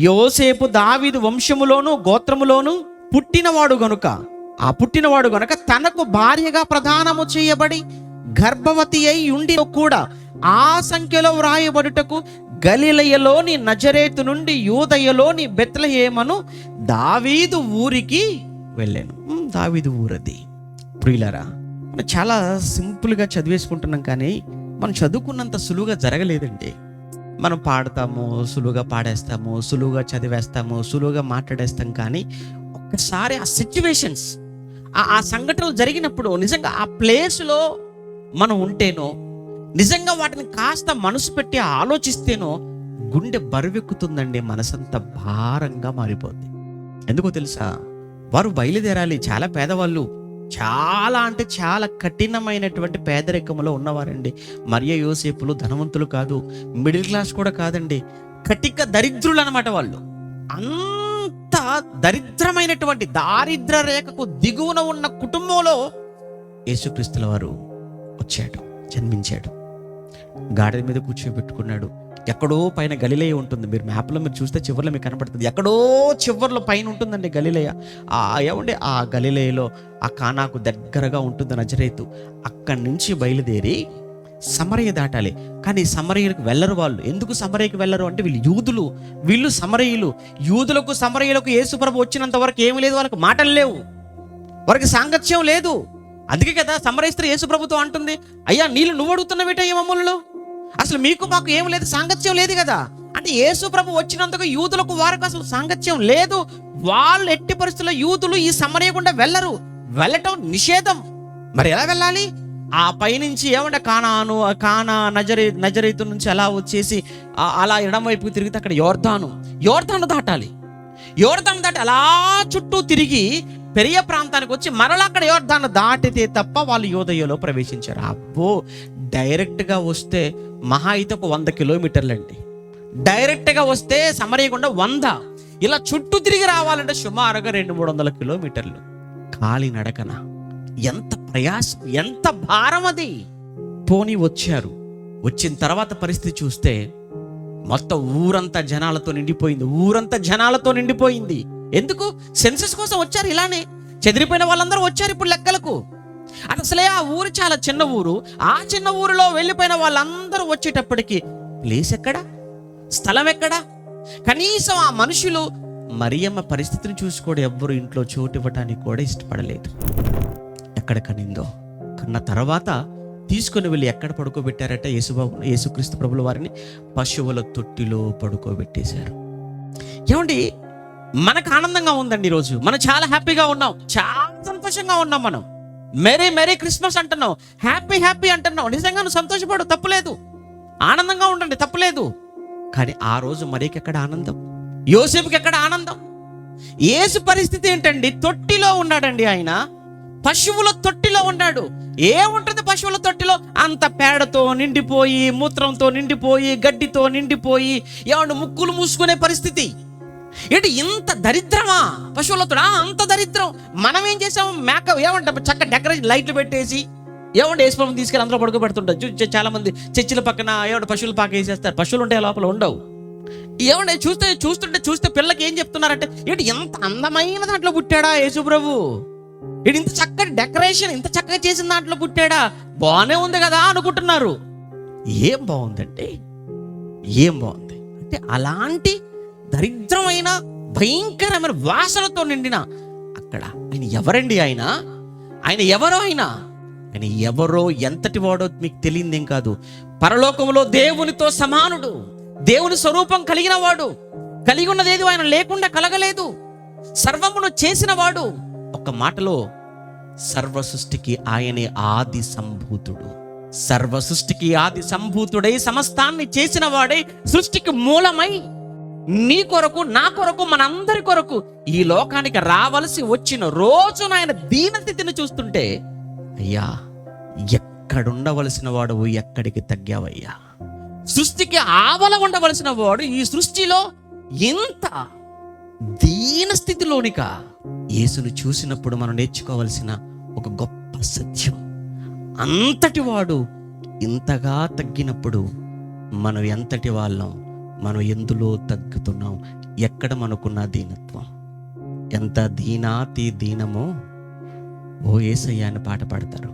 యోసేపు దావీదు వంశములోను గోత్రములోను పుట్టినవాడు గనుక ఆ పుట్టినవాడు గనుక తనకు భార్యగా ప్రదానము చేయబడి గర్భవతి అయి ఉండి కూడా ఆ సంఖ్యలో వ్రాయబడుటకు గలిలయలోని నజరేతు నుండి యూదయలోని బెత్లహేమను దావీదు ఊరికి వెళ్ళాను. దావీదు ఊరది. ప్రియులరా మనం చాలా సింపుల్గా చదివేసుకుంటున్నాం కానీ మనం చదువుకున్నంత సులువుగా జరగలేదండి. మనం పాడతాము సులువుగా పాడేస్తాము సులువుగా చదివేస్తాము సులువుగా మాట్లాడేస్తాం కానీ ఒక్కసారి ఆ సిచ్యువేషన్స్ ఆ ఆ సంఘటనలు జరిగినప్పుడు నిజంగా ఆ ప్లేస్లో మనం ఉంటేనో నిజంగా వాటిని కాస్త మనసు పెట్టి ఆలోచిస్తేనో గుండె బరువెక్కుతుందండి మనసంతా భారంగా మారిపోద్ది. ఎందుకో తెలుసా? వారు బయలుదేరాలి. చాలా పేదవాళ్ళు చాలా అంటే చాలా కఠినమైనటువంటి పేదరికంలో ఉన్నవారండి. మరియ యోసేపులు ధనవంతులు కాదు మిడిల్ క్లాస్ కూడా కాదండి. కటిక దరిద్రులు అనమాట వాళ్ళు. అంత దరిద్రమైనటువంటి దారిద్ర రేఖకు దిగువన ఉన్న కుటుంబంలో యేసుక్రీస్తుల వారు వచ్చాడు జన్మించాడు. గాడిద మీద కూర్చోబెట్టుకున్నాడు. ఎక్కడో పైన గలిలయ ఉంటుంది. మీరు మ్యాప్లో మీరు చూస్తే చివరిలో మీకు కనపడుతుంది. ఎక్కడో చివరిలో పైన ఉంటుందండి గలిలయ. ఆ ఏమండి? ఆ గలిలయలో ఆ కానాకు దగ్గరగా ఉంటుంది నజరేతు. అక్కడి నుంచి బయలుదేరి సమరయ్య దాటాలి. కానీ సమరయ్యలకు వెళ్ళరు వాళ్ళు. ఎందుకు సమరయ్యకి వెళ్ళరు? అంటే వీళ్ళు యూదులు. వీళ్ళు సమరయ్యులు. యూదులకు సమరయ్యులకు యేసుప్రభు వచ్చినంత వరకు ఏమీ లేదు వాళ్ళకి. మాటలు లేవు. వారికి సాంగత్యం లేదు. అందుకే కదా సమరయిస్తే యేసుప్రభుతో అంటుంది. అయ్యా నీళ్ళు నువ్వు అడుగుతున్నావేటయ్యా మమ్మల్ని? అసలు మీకు మాకు ఏం లేదు సాంగత్యం లేదు కదా? అంటే యేసు ప్రభు వచ్చినందుకు యూదులకు వారికి అసలు సాంగత్యం లేదు. వాళ్ళు ఎట్టి పరిస్థితుల్లో యూదులు ఈ సమరయకుండా వెళ్ళరు. వెళ్ళటం నిషేధం. మరి ఎలా వెళ్ళాలి? ఆ పైనుంచి ఏమంటే కానాను కానా నజరే నజరీతు నుంచి అలా వచ్చేసి అలా ఎడం వైపుకి తిరిగితే అక్కడ యోర్ధాను యోర్ధాను దాటాలి. యోర్ధాను దాటి అలా చుట్టూ తిరిగి పెరియ ప్రాంతానికి వచ్చి మరలా అక్కడ యోర్ధాన్ని దాటితే తప్ప వాళ్ళు యోదయలో ప్రవేశించారు. అబ్బో డైరెక్ట్గా వస్తే మహా అయితే ఒక వంద కిలోమీటర్లు అండి డైరెక్ట్గా వస్తే సమరయ్యకుండా వంద. ఇలా చుట్టూ తిరిగి రావాలంటే సుమారుగా రెండు మూడు వందల కిలోమీటర్లు. కాలి నడకన? ఎంత ప్రయాసం ఎంత భారం అది. పోనీ వచ్చారు. వచ్చిన తర్వాత పరిస్థితి చూస్తే మొత్తం ఊరంతా జనాలతో నిండిపోయింది ఊరంతా జనాలతో నిండిపోయింది. ఎందుకు? సెన్సస్ కోసం వచ్చారు ఇలానే. చెదిరిపోయిన వాళ్ళందరూ వచ్చారు ఇప్పుడు లెక్కలకు. అసలే ఆ ఊరు చాలా చిన్న ఊరు. ఆ చిన్న ఊరిలో వెళ్ళిపోయిన వాళ్ళందరూ వచ్చేటప్పటికి ప్లేస్ ఎక్కడా? స్థలం ఎక్కడా? కనీసం ఆ మనుషులు మరియమ్మ పరిస్థితిని చూసుకోవడం ఎవ్వరు ఇంట్లో చోటు ఇవ్వడానికి కూడా ఇష్టపడలేదు. ఎక్కడ కనిందో? కన్న తర్వాత తీసుకొని వెళ్ళి ఎక్కడ పడుకోబెట్టారట యేసుబాబు యేసుక్రీస్తు ప్రభుల వారిని? పశువుల తొట్టిలో పడుకోబెట్టేశారు. ఏమండి? మనకు ఆనందంగా ఉందండి ఈరోజు మనం చాలా హ్యాపీగా ఉన్నాం. చాలా సంతోషంగా ఉన్నాం మనం. మెరీ మెరీ క్రిస్మస్ అంటున్నాం హ్యాపీ హ్యాపీ అంటున్నాం నిజంగా నువ్వు సంతోషపడు తప్పులేదు. ఆనందంగా ఉండండి తప్పులేదు. కానీ ఆ రోజు మరీకి ఎక్కడ ఆనందం? యోసేపుకి ఎక్కడ ఆనందం? ఏసు పరిస్థితి ఏంటండి? తొట్టిలో ఉన్నాడండి ఆయన. పశువుల తొట్టిలో ఉన్నాడు. ఏముంటుంది పశువుల తొట్టిలో? అంత పేడతో నిండిపోయి మూత్రంతో నిండిపోయి గడ్డితో నిండిపోయి ఏమన్నా ముక్కులు మూసుకునే పరిస్థితి? ఏంటి ఇంత దరిద్రమా? పశువులతోడా? అంత దరిద్రం. మనం ఏం చేసాం మేక ఏమంటాం చక్క డెకరేషన్ లైట్లు పెట్టేసి ఏమంటే వేసుకోవడం తీసుకెళ్ళి అందులో పడుకో పెడుతుంటారు చాలా మంది చర్చిల పక్కన ఏమంటే పశువులు పాక వేసేస్తారు. పశువులు ఉంటాయి లోపల ఉండవు. ఏమంటే చూస్తే చూస్తుంటే చూస్తే పిల్లకి ఏం చెప్తున్నారంటే ఏంటి ఎంత అందమైన దాంట్లో పుట్టాడా యేసుప్రభు ఇంత చక్కటి డెకరేషన్ ఇంత చక్కగా చేసిన దాంట్లో పుట్టాడా? బాగానే ఉంది కదా అనుకుంటున్నారు. ఏం బాగుందంటే ఏం బాగుంది? అంటే అలాంటి దరిద్రమైన భయంకరమైన వాసనతో నిండిన అక్కడ. ఆయన ఎవరండి ఆయన? ఆయన ఎవరో ఆయన? ఆయన ఎవరో ఎంతటి వాడో మీకు తెలియదేం కాదు. పరలోకంలో దేవునితో సమానుడు. దేవుని స్వరూపం కలిగిన వాడు. కలిగి ఉన్నది ఆయన లేకుండా కలగలేదు. సర్వమును చేసిన వాడు. ఒక మాటలో సర్వ సృష్టికి ఆయనే ఆది సంభూతుడు. సర్వ సృష్టికి ఆది సంభూతుడై సమస్తాన్ని చేసిన వాడే సృష్టికి మూలమై నీ కొరకు నా కొరకు మనందరి కొరకు ఈ లోకానికి రావలసి వచ్చిన రోజున ఆయన దీనస్థితిని చూస్తుంటే అయ్యా ఎక్కడుండవలసిన వాడు ఎక్కడికి తగ్గావయ్యా? సృష్టికి ఆవల ఉండవలసిన వాడు ఈ సృష్టిలో ఇంత దీన స్థితిలోనిక యేసును చూసినప్పుడు మనం నేర్చుకోవలసిన ఒక గొప్ప సత్యం. అంతటి వాడు ఇంతగా తగ్గినప్పుడు మనం ఎంతటి వాళ్ళం? మనం ఎందులో తగ్గుతున్నాం? ఎక్కడ మనకున్న దీనత్వం? ఎంత దీనాతి దీనమో? ఓ ఏసయ్య అని పాట పాడతారు.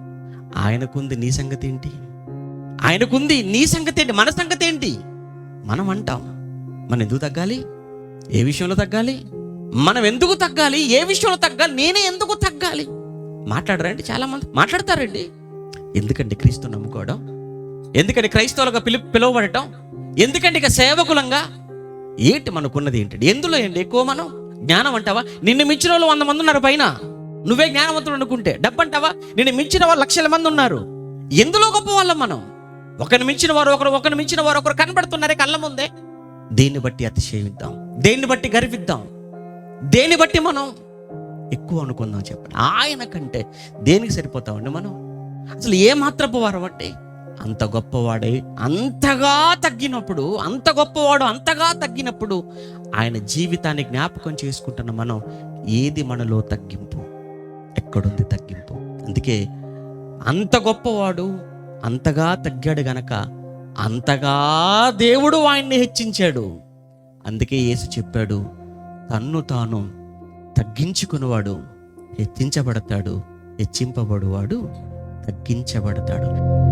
ఆయనకుంది నీ సంగతి ఏంటి? ఆయనకుంది నీ సంగతి ఏంటి? మన సంగతి ఏంటి? మనం అంటాం. మనం ఎందుకు తగ్గాలి? ఏ విషయంలో తగ్గాలి? మనం ఎందుకు తగ్గాలి? ఏ విషయంలో తగ్గాలి? నేనే ఎందుకు తగ్గాలి? మాట్లాడరండి చాలా మంది మాట్లాడతారండి. ఎందుకంటే క్రీస్తు నమ్ముకోవడం? ఎందుకంటే క్రైస్తవులుగా పిలు పిలువబడటం? ఎందుకంటే ఇక సేవకులంగా ఏంటి మనకున్నది ఏంటండి? ఎందులో ఏంటి? ఎక్కువ మనం జ్ఞానం అంటావా? నిన్ను మించిన వాళ్ళు వంద మంది ఉన్నారు పైన. నువ్వే జ్ఞానవంతుడు అనుకుంటే డబ్బు అంటావా నిన్ను మించిన వాళ్ళు లక్షల మంది ఉన్నారు. ఎందులో గొప్ప వాళ్ళం మనం? ఒకరిని మించిన వారు ఒకరు ఒకరిని మించిన వారు ఒకరు కనబడుతున్నారే కళ్ళ ముందే. దేన్ని బట్టి అతిశయిద్దాం? దేన్ని బట్టి గర్విద్దాం? దేన్ని బట్టి మనం ఎక్కువ అనుకుందాం చెప్పండి. ఆయన కంటే దేనికి సరిపోతామండి మనం? అసలు ఏ మాత్రపు వారు అంటే అంత గొప్పవాడే అంతగా తగ్గినప్పుడు అంత గొప్పవాడు అంతగా తగ్గినప్పుడు ఆయన జీవితాన్ని జ్ఞాపకం చేసుకుంటున్న మనం ఏది మనలో తగ్గింపు? ఎక్కడుంది తగ్గింపు? అందుకే అంత గొప్పవాడు అంతగా తగ్గాడు గనక అంతగా దేవుడు ఆయన్ని హెచ్చించాడు. అందుకే యేసు చెప్పాడు తన్ను తాను తగ్గించుకునివాడు హెచ్చించబడతాడు హెచ్చింపబడువాడు తగ్గించబడతాడు.